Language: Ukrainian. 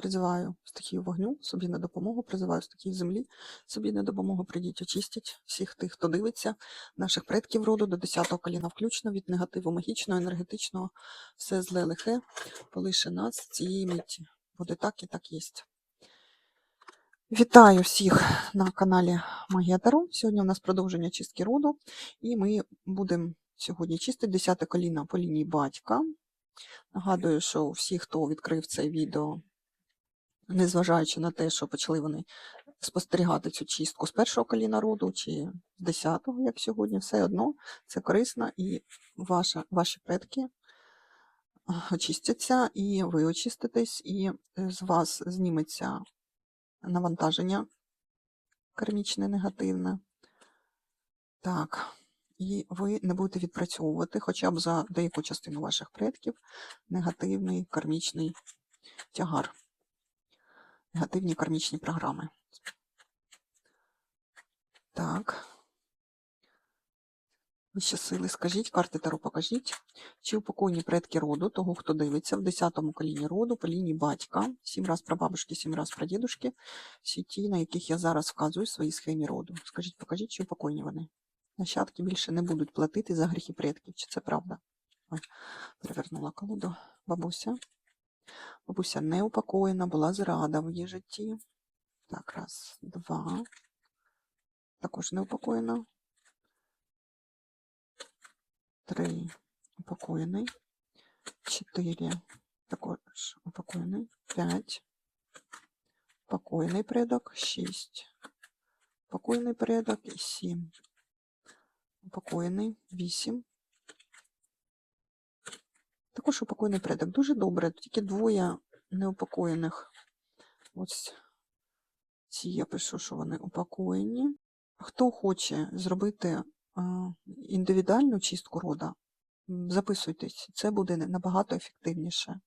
призиваю стихію вогню собі на допомогу, призиваю стихію землі собі на допомогу. Прийдіть, очистять всіх тих, хто дивиться, наших предків роду до 10-го коліна включно від негативу магічного, енергетичного, все зле лихе, полише нас цієї миті. Буде так і так єсть. Вітаю всіх на каналі Магія Таро. Сьогодні у нас продовження чистки роду, і ми будемо сьогодні чистити 10 коліна по лінії батька. Нагадую, що всі, хто відкрив це відео, незважаючи на те, що почали вони спостерігати цю чистку з першого коліна роду чи з 10-го, як сьогодні, все одно це корисно, і ваша, ваші предки очистяться, і ви очиститесь, і е, з вас зніметься навантаження кармічне, негативне. Так, і ви не будете відпрацьовувати хоча б за деяку частину ваших предків негативний кармічний тягар, негативні кармічні програми. Так. Вищі сили, скажіть, карти Таро покажіть, чи упокойні предки роду, того, хто дивиться, в 10-му коліні роду, по лінії батька, сім раз прабабушки, сім раз прадідушки, всі ті, на яких я зараз вказую в своїй схемі роду. Скажіть, покажіть, чи упокойні вони. Нащадки більше не будуть платити за гріхи предків, чи це правда? Ой, перевернула колоду. Бабуся. Бабуся не упокоєна, була зрада в її житті. Так, раз, два. Також не упокоєна. Три. Упокоєний. Чотири. Також упокоєний. П'ять. Упокоєний предок. Шість. Упокоєний предок. І сім. Упокоєний. Вісім. Також упокоєний предок. Дуже добре. Тільки двоє неупокоєних. Ось ці я пишу, що вони упокоєні. Хто хоче зробити індивідуальну чистку рода, записуйтесь, це буде набагато ефективніше.